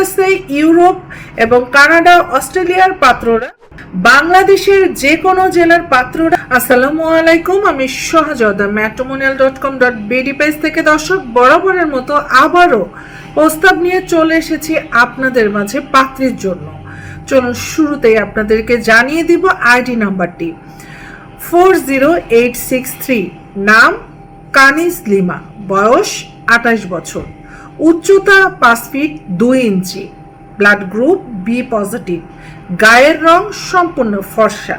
USA Europe এবং Canada অস্ট্রেলিয়ার পাত্ররা, বাংলাদেশের যে কোনো জেলার পাত্ররা, আসসালামু আলাইকুম, আমি সহজদা matrimonial dot com dot BD page থেকে দর্শক, বরাবরের মতো আবারও প্রস্তাব নিয়ে চলে এসেছি আপনাদের মাঝে পাত্রীর জন্য। চলুন শুরুতেই আপনাদেরকে জানিয়ে দিব আইডি নাম্বারটি। Four zero eight six three নাম কানিস লিমা, বয়স আঠাশ বছর। উচ্চতা পাঁচ ফিট দুই inch blood group B positive গায়ের রং সম্পূর্ণ ফর্সা।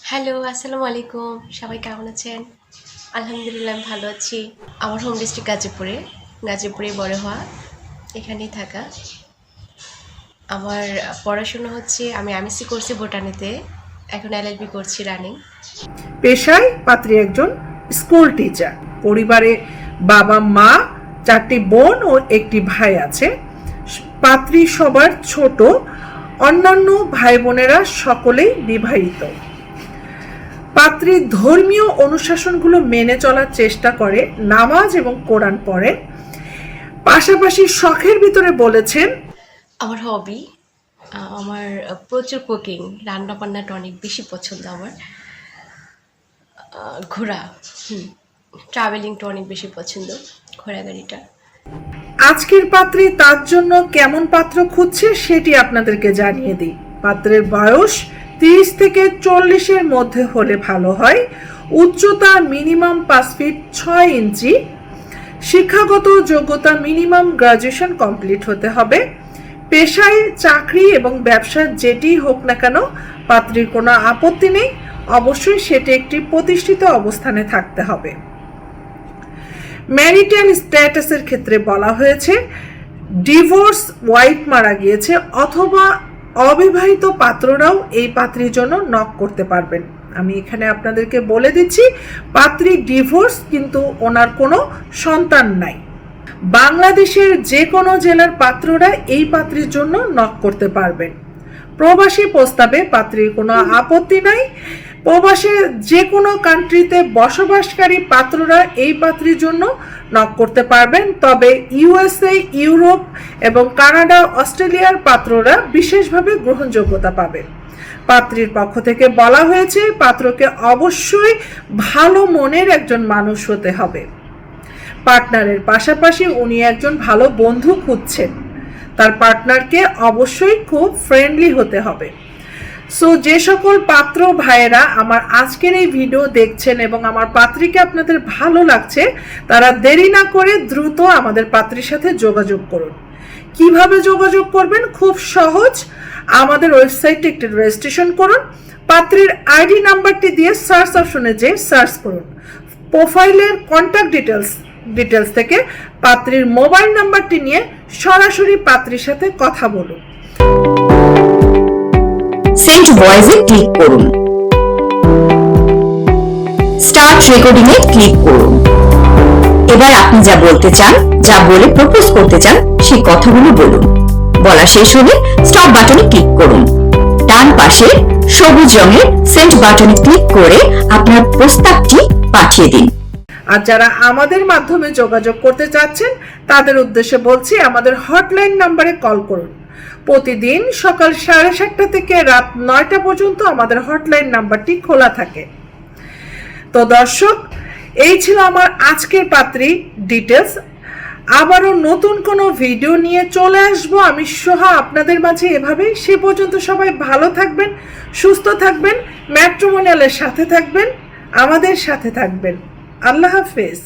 হ্যালো আসসালামু আলাইকুম। সবাই কেমন আছেন? আলহামদুলিল্লাহ আমি ভালো আছি। আমার হোম ডিস্ট্রিক্ট গাজীপুরে গাজীপুরে বড় হওয়া এখানেই থাকা। আমার পড়াশোনা হচ্ছে আমি এমএসসি করছি বোটানিতে এখন এলএলবি করছি রানিং পেশায় পাত্রী একজন স্কুল টিচার পরিবারে বাবা মা চারটি বোন ও একটি ভাই আছে, পাত্রী সবার ছোট, অন্যান্য ভাই বোনেরা সকলেই বিবাহিত। পাত্রী ধর্মীয় অনুশাসনগুলো মেনে চলার চেষ্টা করে, নামাজ এবং কোরআন পড়ে। পাশাপাশি শখের ভিতরে বলেছেন, আমার হবি আমার প্রচুর কুকিং রান্না বান্নাটা অনেক বেশি পছন্দ আমার। ঘোরা, হুম। ট্রাভেলিংটা অনেক বেশি পছন্দ ঘোরাগাড়িটা আজকের পাত্রী তার জন্য কেমন পাত্র খুঁজছে সেটি আপনাদেরকে জানিয়ে দিই। পাত্রের বয়স তিরিশ থেকে চল্লিশের মধ্যে হলে ভালো হয়। উচ্চতা মিনিমাম পাঁচ ফিট ছয় ইঞ্চি। শিক্ষাগত যোগ্যতা মিনিমাম গ্রাজুয়েশন কমপ্লিট হতে হবে। পেশায় চাকরি এবং ব্যবসা যেটি হোক না কেন, পাত্রীর কোনো আপত্তি নেই। অবশ্যই সেটি একটি প্রতিষ্ঠিত অবস্থানে থাকতে হবে। ম্যারিটাল স্ট্যাটাসের ক্ষেত্রে বলা হয়েছে, ডিভোর্স ওয়াইফ মারা গিয়েছে অথবা অবিবাহিত পাত্ররাও এই পাত্রীর জন্য নক করতে পারবেন। আমি এখানে আপনাদেরকে বলে দিচ্ছি, পাত্রী ডিভোর্স কিন্তু ওনার কোনো সন্তান নাই। বাংলাদেশের যে কোনো জেলার পাত্ররা এই পাত্রীর জন্য নক করতে পারবেন। প্রবাসী প্রস্তাবে পাত্রীর কোনো আপত্তি নাই। প্রবাসে যে কোনো কান্ট্রিতে বসবাসকারী পাত্ররা এই পাত্রীর জন্য নক করতে পারবেন। তবে ইউএসএ ইউরোপ এবং কানাডা, অস্ট্রেলিয়ার পাত্ররা বিশেষভাবে গ্রহণযোগ্যতা পাবে। পাত্রীর পক্ষ থেকে বলা হয়েছে, পাত্রকে অবশ্যই ভালো মনের একজন মানুষ হতে হবে। পার্টনারের পাশাপাশি উনি একজন ভালো বন্ধু খুঁজছেন। তার পার্টনারকে অবশ্যই খুব ফ্রেন্ডলি হতে হবে। সো যে সকল পাত্র ভাইয়েরা আমার আজকের এই ভিডিও দেখছেন এবং আমার পাত্রীকে আপনাদের ভালো লাগছে, তারা দেরি না করে দ্রুত আমাদের পাত্রীর সাথে যোগাযোগ করুন। কীভাবে যোগাযোগ করবেন? খুব সহজ। আমাদের ওয়েবসাইটে একটি রেজিস্ট্রেশন করুন। পাত্রীর আইডি নাম্বারটি দিয়ে সার্চ অপশনে যে সার্চ করুন। প্রোফাইলের কন্ট্যাক্ট ডিটেলস ডিটেলস থেকে পাত্রীর মোবাইল নাম্বারটি নিয়ে সরাসরি পাত্রীর সাথে কথা বলুন। সেন্ট ভয়েসে ক্লিক করুন। স্টার্ট রেকর্ডিং এ ক্লিক করুন। এবার আপনি যা বলতে চান, যা বলে প্রপোজ করতে চান, সেই কথাগুলো বলুন। বলা শেষ হলে স্টপ বাটনে ক্লিক করুন। ডান পাশে সবুজ রঙের সেন্ড বাটনে ক্লিক করে আপনার প্রস্তাবটি পাঠিয়ে দিন। আর যারা আমাদের মাধ্যমে যোগাযোগ করতে চাচ্ছেন, তাদের উদ্দেশ্যে বলছি আমাদের হটলাইন নাম্বারে কল করুন। প্রতিদিন সকাল সাড়ে সাতটা থেকে রাত নয়টা পর্যন্ত আমাদের হটলাইন নাম্বারটি খোলা থাকে। তো দর্শক, এই ছিল আমার আজকের পাত্রী ডিটেলস। আবারও নতুন কোনো ভিডিও নিয়ে চলে আসব। আমি সোহা, আপনাদের মাঝে এভাবেই। সে পর্যন্ত সবাই ভালো থাকবেন, সুস্থ থাকবেন ম্যাট্রোমোনিয়ালের সাথে থাকবেন, আমাদের সাথে থাকবেন। আল্লাহ হাফেজ।